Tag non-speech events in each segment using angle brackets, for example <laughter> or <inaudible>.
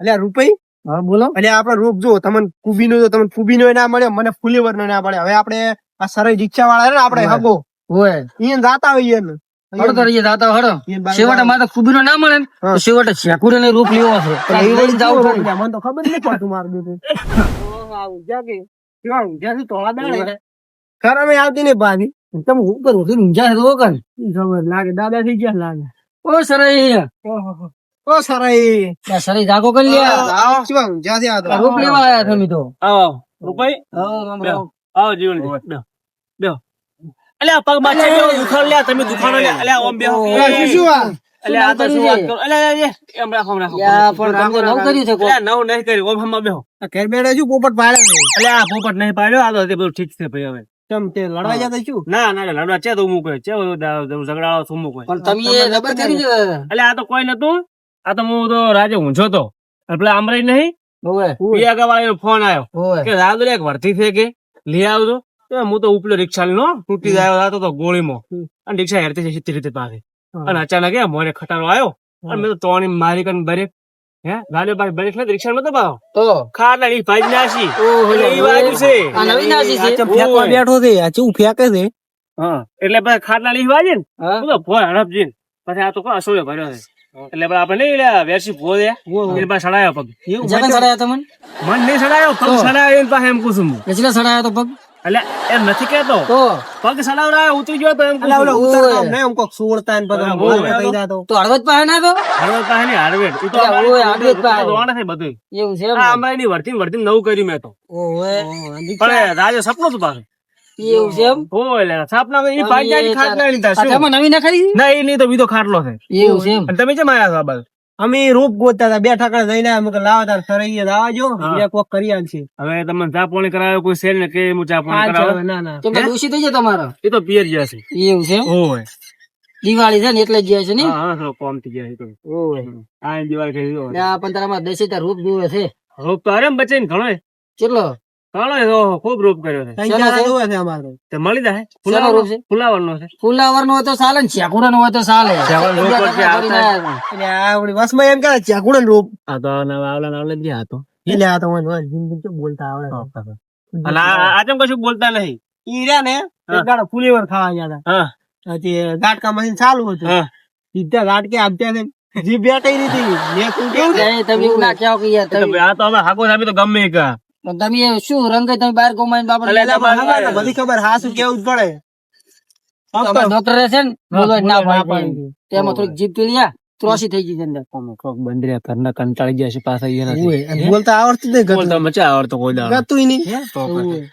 એટલે રૂપઈ? હા બોલો. એટલે આપડે રોગ જો તમને કુબી નો તમને કુબી નો ના મળે મને ફુલેવર નો ના મળે. હવે આપણે આ સરળ રિક્ષા વાળા ને આપડે. હગો. હોય. ઈ જાતા હોઈએ ને હળો તો રહીએ દાતા હળો. છેવટે મારે કુબીરો ના મળે ને તો છેવટે શેકુડે ને રૂપ લેવો છે. મને ખબર નહીં મારું <laughs> ખરા ખરાબ આવતી નહીં ભાભી તમે હું કરું ઊંઝા છે તો કર ખબર લાગે દાદા થઈ ગયા લાગે ઓ સરાઈ ઓ સરાઈ. સરાઈ જાગો કરી લે. આવો શું ઊંઝાથી આ તો. રૂપ લેવા આયા તમે તો આવો રૂપાઈ. હા, રામ રામ. આવો જીવન બેહો બેહો અલ્યા પગ માથે જો દુખાણ લ્યા તમે દુખાણો લ્યા. અલ્યા ઓમ બેહો. શું શું આ? અલ્યા આ તો શું વાત કરો? અલ્યા એમ રાખો રાખો. યા, પણ તમે નવ કર્યું છે કોક. નવ નહીં કર્યું. ઓમ હમણાં બેહો. આ ઘર બેઠા શું પોપટ પાડે છે? અલ્યા આ પોપટ નહીં પાડ્યો. આ તો તે બધું ઠીક છે ભાઈ હવે. કેમ તે લડવા જતા છું ના ના લડવા ચે તો મૂકે ચે ઝઘડાઓ શું મૂકે પણ તમે રબર કરી છે અલ્યા આ તો કોઈ નતું. આ તો હું તો રાજે ઊંઝો તો. એટલે પેલા અમરાઈ નહીં. ઓય પિયા વાળાનો ફોન આવ્યો કે રાદુ એક વર્તી છે કે લઈ આવજો. તો હું તો ઉપલો રિક્ષા તૂટી જાય હતો તો ગોળીમાં. અને રિક્ષા હેરતી છે સીધી રીતે પાસે અને અચાનક એ મોને ખટારો આવ્યો અને મેં તો તોણી મારી કરીને બ્રેક. હે? ગાડીઓ પાસે બ્રેક ને રિક્ષા નતો પાડો. તો? ખાટલા ની ભાઈ નાસી. ઓહો, એટલે ઈ બાજુ છે. આ નવી નાસી છે? ફેંકવા બેઠો છે. આ ચેવું ફેંકે છે? હા. એટલે પછી ખાટલા ની વાજે ને? તો ભોય હડપ જઈને પછી આ તો કોઈ અસોડે ભર્યો છે. એટલે આપણે નહીં લે વેરસી ભો દે. એટલે પાસે સડાયો પગ. જગન સડાયો તમને? મન નહીં સડાયો પગ સડાયો એની પાસે એમ કુસુમ એટલે સડાયો તો પગ? એટલે એમ નથી કેતો તો. પગ સડાવડાયો ઉતરી ગયો તો એમ કુસુમ. ઉતરતો આમ નહીં, એમ કોક સોળતા ને બધા થઈ. તો. હળવદ પાસે ના તો? હળવદ પાસે નહીં, હળવદ. ઈ તો એટલે ઓય, હળવદ પાસે. રોવાના છે બધું એવું છે આ અમારી વર્તી વર્તી નવું કર્યું મેં તો. ઓય. પણ રાજા સપનું હતું પાછું? એવું છે એમ? ઓય લે, સપનામાં ઈ જાતની ખાટલા લીધા છે શું? નવી ના ના એ નહીં તો બીજો ખાટલો છે. એવું છે એમ? અને તમે કેમ આયા છો આ અમે રૂપ ગોતતા હતા બે ઠાકડા જઈને અમે લાવો તાર સરઈએ લાવા જો બે કોક કરી આલશે. હવે તમને ચાપોણી કરાવ્યો કોઈ સેલ ને કે હું ચાપોણી કરાવો ના ના. કેમ દોષી થઈ જાય તમારો? એ તો પિયર ગયા છે. એવું છે ઓય. દિવાળી છે ને એટલે જ ગયા છે ને? હા હા કોમ થઈ ગયા છે તો. ઓય. આ દિવાળી થઈ ગયો ને આ પણ તારામાં દસે તાર રૂપ જોવે છે. રૂપ તો આરામ બચે ને ઘણો કેટલો? ઘણો ખૂબ રોપ કર્યો છે. ત્રણ શેનો ચાર છે? જોવે તે મળી જાય? શેનો રોપ છે? ફુલાવરનો છે. ફુલાવર નો તો ચાલે ને શેકુડા નો તો ચાલે. શેકુડા નો બીજા ઉપર છે, ટકા આવતા. ભરીને એટલે આવ્યા. આ વળી વસમાં એમ કરે ચાકુડો રૂપ. આ તો આવલા નવલા જ હતો એટલે આ તો. મને મને જિંદગી ચેવું બોલતા આવડે? અને આ આ જેમ કશું બોલતા નહીં? ઈરા ને એક દાડો ફુલેવર ખાવા ગયા હતા. પછી ગાટકા મશીન ચાલુ હતું. હા. સીધા ગાટકે આપતા છે. જીભ બેઠી નથી મેં કેવું તમે ના કહેવો કે યાર આ તો હાકો સાબી તો ગમે કા તમે શું રંગ તમે બહાર લઈ તમારે જાઓ. ખબર હા શું કેવું જ પડે. તમારા ડોક્ટરે ને ના ના પાડી પાડી તેમાં થોડીક જીભ આ, ત્રોસી થઈ ગઈ ઘરના કંટાળી ગયા છે પાછા બોલતા આવડતું નહીં. બોલતા મચા આવડતો કોઈ દાડો. ગતુંય નહીં.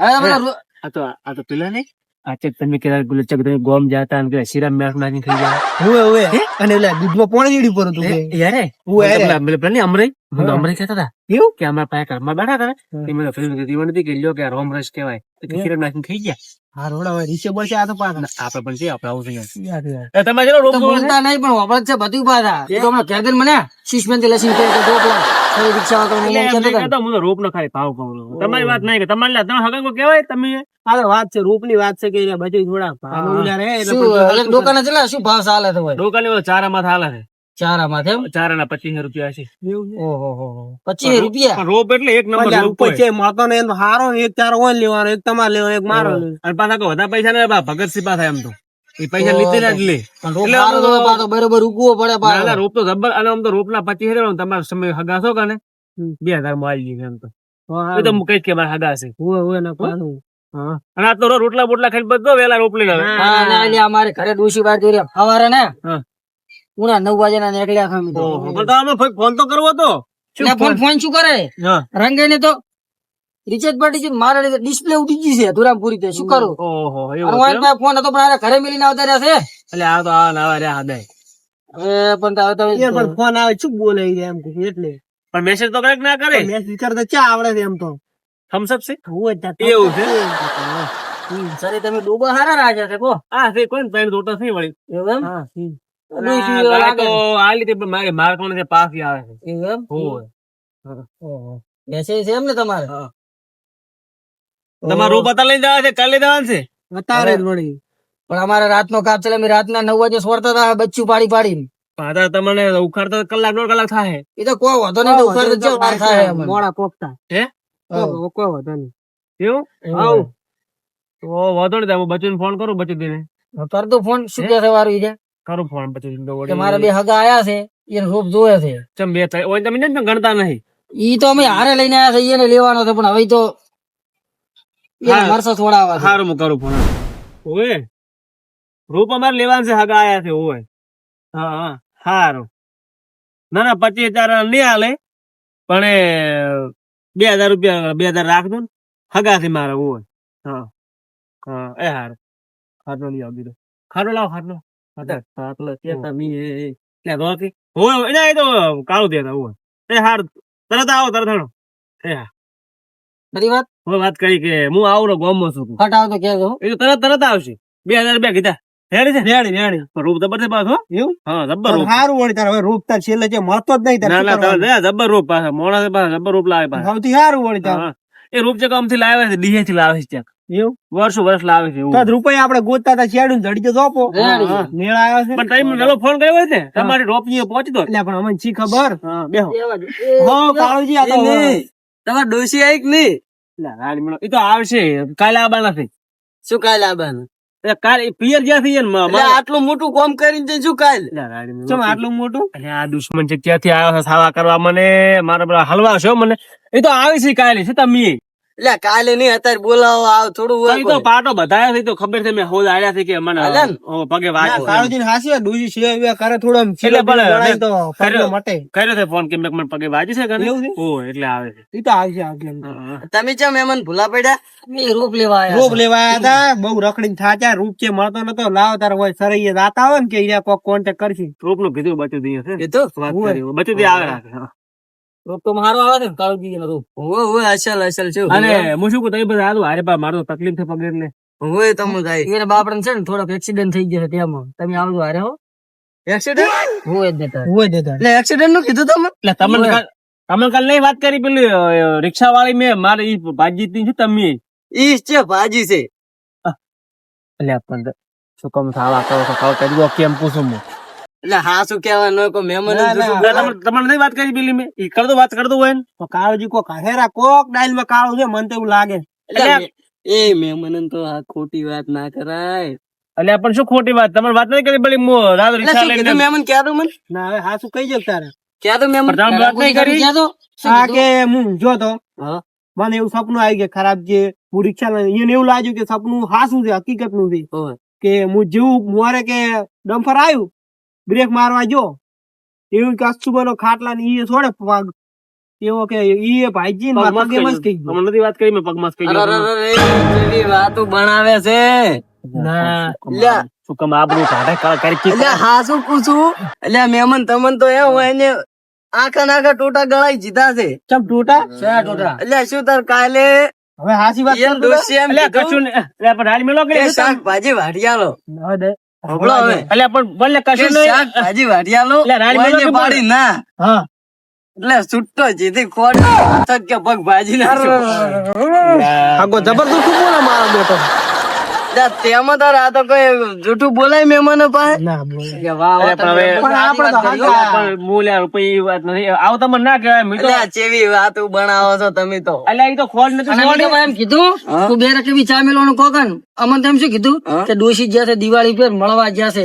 હવે બધા રો- આ તો આ તો પેલા નહીં? આ ચેક તમે કે ગુલે ચક તમે ગોમ જાતા અને કે શીરા મેસ નાખી થઈ ગયા ઓય, ઓય. અને ઓલા દૂધમાં પોણી જીડી પર હતું. યારે ઓય, અરે. પેલા પેલા અમરાઈ મને અમરે કહેતા હતા એવું? કે અમારા પાસે ઘરમાં બેઠા હતા. ને મને ફિલ્મ કીધી મને નથી કે લ્યો કે રોમ રસ કહેવાય તો કે શીરા નાખીને ખાઈ ગયા હા, રોડા હોય. રીસે બોલશે આ તો પાછા. આપણે પણ છે આપણે આવું છે યાર, યાર. એ તમે ચલો રોમ બોલતા નહીં પણ વાપરત છે બધું પાછા એ તો હમણાં કહેતા મને શીશમેનથી કે જો ને. રોપ ન ભાવ કહું તમારી વાત નહીં કે તમારે તમે હગન કોઈ કેવાય તમે? આ વાત છે રૂપની વાત છે કે બધું ઉલ્યા રહે એટલે શું ચલા ભાવ ચાલે તો હોય રોકાની ચારામાં થાલા છે. ચારામાં તેમ ચારાના પચીસ રૂપિયા છે. પચીસ રૂપિયા? રોપ એટલે એક નંબર પણ રોપ ઉપર હોય. છે મળતો ને હારો એક ચારો ઓન લેવાનો એક તમારે લેવાનો એક મારો અને પાછા વધારે પૈસા ને ભગત સી પાછા એમ તો. એ પૈસા લીધેલા જ લે. એટલે સારો તો હોય, પાછો બરોબર ઉગવો પડે ના, પાછો. ના, રોપ તો જબર અને આમ તો રોપના પચીસ હજાર તમારે સમય હગા છો બે હજારમાં આવી ગયું એમ તો. એ તો હું કે મારા હગા છે. હોય, હોય ને અને આ તો રોટલા બોટલા ખાઈ બધો વેલા રોપ લઈ આવે. અમારે ઘરે ડોશી બાર રહ્યા. સવારે ને હા. નવ વાગે ના નીકળ્યા અમે તો. તો ફોન- તો કરવો હતો ફોન ફોન શું કરે. રંગે ને તો રિચાર્જ પાટી છે મારે ડિસ્પ્લે ઉડી ગઈ છે ધુરામપુરી તે. શું કરું? ઓહો એવું ફોન હતો પણ ઘરે મિલીને આવતા રહ્યા છે. એટલે આ તો આ નવા રહ્યા દે હવે પણ તો તમે પણ ફોન આવે શું બોલે એમ કે એટલે. પણ મેસેજ તો કરેક ના કરે? મેસેજ કરતા ચા આવડે છે એમ તો. થમ્સઅપ છે? હું જ તો. એવું છે? સરે તમે ડોબા હારા રાજા છે કો. આ છે કોઈ ત્રણ રોટલા થઈ વળી. એમ? હા, તો આ મારે માર્ક પાસ આવે છે. એમ. ઓહો. બેસે છે એમ ને તમારે તમારે રોપ હતા લઈને જવા છે કાલે જવાનું છે? બતાવે મળી પણ અમારે રાતનો કાપ ચાલે અમે રાતના નવ વાગે સોરતા હતા બચ્ચું પાડી પાડી પાછા તમને ઉખાડતા કલાક દોઢ કલાક થાય. એ તો કોઈ વાંધો નહીં તો ઉખાડ તો વાર થાય મોડા પોપતા હે? કોઈ વાંધો નહીં. એવું? આવ. તો વાંધો નહીં તમે બચુને ફોન કરું બચુ દીને. કર તો ફોન શું કે છે વારું ઈ કરું ફોન બચુ કે મારા બે હગા આયા છે એ રૂપ જોયા છે. ચમ બે થાય. ઓય તમે ને ગણતા નહીં. ઈ તો અમે હારે લઈને આયા છે એને લેવાનો છે પણ હવે તો. મરસો છોડાવવા. સારું હું કરું ફોન ઓએ રૂપ અમારે લેવાનું છે હગા આયા છે ઓએ હા હા. સારું ના ના પચીસ હજાર નહીં હાલે પણ એ બે હજાર રૂપિયા બે હજાર રાખ દો ને. હગા છે મારા ઓએ હા. હા એ હારું. ખાટલો લઈ આવી બીજો. ખાટલો લાવ ખાટલો. ખાટલો કે તમે લે રોકી હોય એના એ તો કાળું દેતા હોય એ હારું. તરત આવો તરત હાલો. એ હા. ખરી વાત? હવે વાત કરી કે હું આવું ને ગોમમાં છું ફટ આવ તો કહેજો એ તો તરત તરત આવશે. બે હજાર રૂપિયા કીધા. હેડી છે? હેડી હેડી રૂપ જબર છે પાછો? એવું? હા જબર રૂપ. સારું વળી તારે. હવે રૂપ તાર છેલ્લે જે મળતો જ નહીં તારે ના ના જબર રૂપ પાછા. મોણા પાછા જબર રૂપ લાવે પાછા. સૌથી સારું વળી તારે. એ રૂપ જે કામથી લાવે છે ડીહે થી લાવે છે ત્યાં એવું? વર્ષ વર્ષ લાવે છે એવું. રૂપિયા આપણે ગોતતા હતા શેડું જડી તો જોપો હા. મેળ આવ્યો છે પણ ફોન કર્યો હોય ને તમારી રોપની પહોંચી દો. એટલે પણ અમને શી ખબર? હા બેહો. હા કાળુજી આ તો તમારે ડોસી આવી કે નહીં? એ તો આવશે. કાલે આવવાના છે. શું કાલે આવવાનું? એ કાલે પિયર જ્યાં ને આટલું મોટું કોમ કરીને શું કાલે? ચમ આટલું મોટું? અને આ દુશ્મન છે ક્યાંથી આવ્યો છે સાવા કરવા મને? મારા બધા હલવા છે મને. એ તો આવે છે કાલે છે તમે? એટલે કાલે નહીં અત્યારે બોલાવો આવ થોડું એ તો પાટો બધાયા થઈ તો ખબર છે મેં હોદ આયા છે કે મને ઓ, પગે વાગ્યો છે. કાળુજી હાસી ડૂજી છે કરે થોડો એટલે પણ તો કર્યો. મટે. કર્યો છે ફોન કે મેં મને પગે વાજી છે ઘરે? ઓ એટલે આવે છે. ઈ તો આવશે આગળ. તમે ચમ એમન ભૂલા પડ્યા? રૂપ લેવા રૂપ લેવા આયા હતા બહુ રખડીને થાચા રૂપ છે મળતો નતો લાવ તાર હોય સરઈએ દાતા હોય ને કે ઈયા કોક કોન્ટેક્ટ કરશે. રૂપનું કીધું બચું દઈએ છે એ તો વાત કરી બચું દે આવે રાખે રૂપ તો મારો આવે છે કાળુજી નો અસલ અસલ છે. અને હું શું કહું તમે બધા હાલો મારો તકલીફ છે પગે એટલે ઓય તમુ જાય એને બાપડને છે ને થોડોક એક્સિડન્ટ થઈ ગયો તેમાં. તમે આવજો હારે હો. એક્સિડન્ટ હોય જ હોય દેતા એટલે એક્સિડન્ટનું કીધું તમે એટલે તમને કાલ- તમે કાલ નહીં વાત કરી પેલી રિક્ષા વાળી મેં મારે ઈ ભાજી ની છે તમે. ઈ છે ભાજી છે. એટલે આપણને શું કમ કરો કાલ કરી દો કેમ પૂછું હું? એટલે હા શું કેવાનું કોઈ મહેમાન તમારે નહીં વાત કરી પેલી મેં? ઈ કરતો વાત કરતો હોય ને. તો કાળુજી કોક હેરા કોક ડાયલમાં કાળો છે મને તો એવું લાગે. એટલે એ મહેમાન તો આ ખોટી વાત ના કરાય. એટલે પણ શું ખોટી વાત? તમારે વાત નહીં કરી પેલી હું રાત રિક્ષા શું લઈને મહેમાન? ક્યાં તો મને? ના હવે હાસુ કઈ જક તારે? ક્યાં તો મહેમાન? વાત નહીં કરી? ક્યાં તો આ કે હું જો તો. હા. મને એવું સપનું આવી ગયા ખરાબ જે હું રિક્ષા લઈને એવું લાગ્યું કે સપનું હાસું છે હકીકતનું છે કે હું જેવું મોરે કે ડમ્ફર આવ્યું? બ્રેક મારવા જો એવું કચ્છું બનો ખાટલા ને ઈએ છોડે પગ. એવો કે ઈએ ભાઈજી મારા પગે મસ થઈ ગયું. તમને નથી વાત કરી મેં પગ મસ કહી અરે, ગયો. અરે, અરે, વાતો બનાવે છે. ના. લ્યા. શું કમ આબરૂ કાઢે કા- કરી કીધું. એટલે હા શું પૂછું એટલે મેમન તમને તો એમ હોય ને આખા નાખા ટોટા ગળાઈ જીધા છે. ચમ ટોટા? એટલે શું તાર કાલે હવે હાસી વાત એમ કર ડોશી એમ એટલે કીધું? કશું. એટલે પણ હાલ મેલો કે વાડિયાલો શાકભાજી વાઢિયાલો હવે. એટલે પણ કે કશું નહીં. શાકભાજી વાઢિયાલો એટલે રાણી કોઈને મેલો કે પાડી ના. હા. એટલે છૂટો જીધી ખોટ કે પગ ભાજી નાખ્યો આગો જબરદસ્ત બોલે મારો બેટો. એટલે તેમાં તાર આ તો કોઈ જૂઠું બોલાય મહેમાનો પાસે? ના બોલે કે વાહ, વાહ, પણ હવે- તમે પણ આપણે તો સાચી વાત કરી, હો. પણ હું લ્યા રૂપિયા ઈ વાત નથી. આવું તમને ના કહેવાય મેં તો એટલે આ ચેવી વાતો બનાવો છો તમે તો. એટલે ઈ તો ખોટ નથી ખોટ. એમ કીધું તું બે રકમી ચા મેલવાનું કોકન અમને તેમ શું કીધું? કે ડોશી જ્યાં છે દિવાળી ઉપર મળવા જ્યાં છે.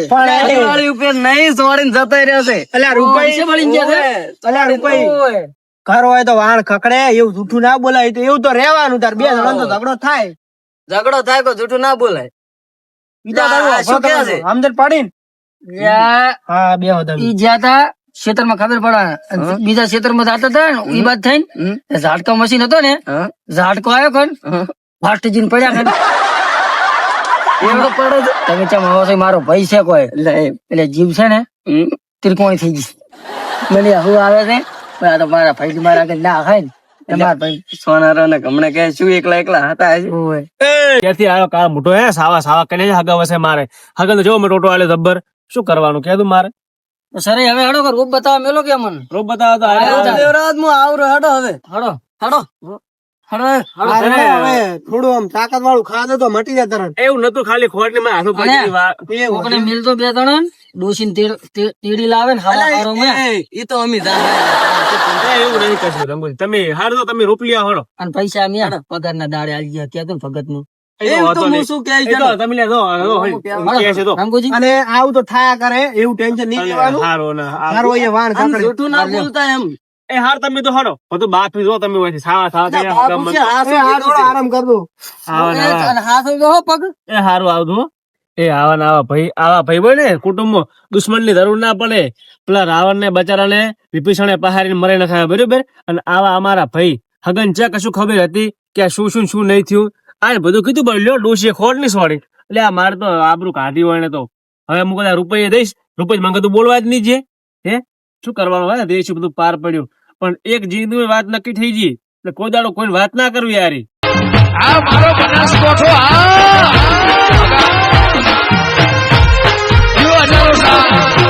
દિવાળી ઉપર નહીં સોડીને જતા રહેશે અલ્યા રૂપાઈ પૈસે મળીને જ્યાં છે? ઘર હોય તો વાણ ખકડે એવું જૂઠું ના બોલાય તો એવું તો રહેવાનું તાર બે જણા તો ઝઘડો થાય. ઝઘડો થાય કોઈ જૂઠું ના બોલાય. બીજા તો આ તારું શું કહે છે? સમજણ પડી ને હા બે હતા ઈ જ્યાં તા ખેતરમાં ખબર પડે. બીજા ખેતરમાં જાતા હતા ને ઈ બાદ થઈને તે ઝાટકો મશીન હતો ને ઝાટકો આવ્યો કોણ ફાસ્ટ જીન પડ્યા <laughs> એવડો પડે તમે ચમ મારો ભાઈ છે કોઈ. એટલે જીવ છે ને ત્રિકોણ થઈ ગઈ મને હું આવે છે? આ તો મારા ભાઈ મારા આગળ ના ખાય ને. એ ભાઈ સોનારા ને હમણાં કે શું એકલા એકલા હતા ઓય. ક્યાંથી આવ્યો કાળ મોટો હે સાવા સાવા કરીને જ હગાવે મારે. હગલ જો મેં ટોટો આલ્યો જબ્બર. શું કરવાનું? કહેતું મારે. સર હવે હડો કર રૂપ બતાવવા મેલો કે મને રોબ બતાવો તો હારે. દેવરાજ હું આવરો હડો હવે. હડો હડો. હડો અરે! હવે થોડું આમ તાકાત વાળું ખાધો તો મટી જાય તરત. એવું નતું ખાલી ખોટ ને હાથો પડી મિલતો બે ત્રણ ડોસી તેડી લાવે ને એ તો અમી એવું નહીં કશું રંગોલી તમે હારું તમે રૂપિયા હોળો અને પૈસા અમે પગાર ના દાડે આવી ગયા. ત્યાં તો ભગતનું એ તો એમ તો વાંધો હું નહીં. શું કહે એ તો તમે લે દો, દો, હોય. કહે છે તો. રામગોજી અને આવું તો થયા કરે એવું ટેન્શન નહીં લેવાનું. હારું ને આ- મારો અહીંયા વાણ કાકડી. જૂઠું ના બોલતા એમ. એ હાર તમે તો હડો બધું બાપી જો તમે હોય સાવા સાવા ના, થયા. બાપુ છે, હા, એ હારું, થોડો આરામ કર દો. આવા ને આવા. અને હાથ હોય તો પગ. એ હારું આવતું હો. એ આવા ને આવા ભાઈ આવા ભાઈ બને કુટુંબમાં દુશ્મનની જરૂર ના પડે. પેલા રાવણ ને બચારાને વિભીષણે પહાડીને મરી નખાયા, બરોબર? અને આવા અમારા ભાઈ, હગન છે કશું ખબર હતી કે શું શું શું નહીં થયું આ બધું કીધું, પણ લ્યો, ડોશીએ ખોટની સોડી એટલે આ મારે તો આબરું કાઢી હોય ને તો. હવે હું કદાચ રૂપિયા દઈશ. રૂપિયા મને તો બોલવા જ નહીં જે. હે? શું કરવાનું હોય દેશ બધું પાર પડ્યું. પણ એક જિંદગી વાત નક્કી થઈ ગઈ. એટલે કોઈ દાડો કોઈ વાત ના કરવી યારી આ મારો બનાસકોઠો, આ! Ramadan.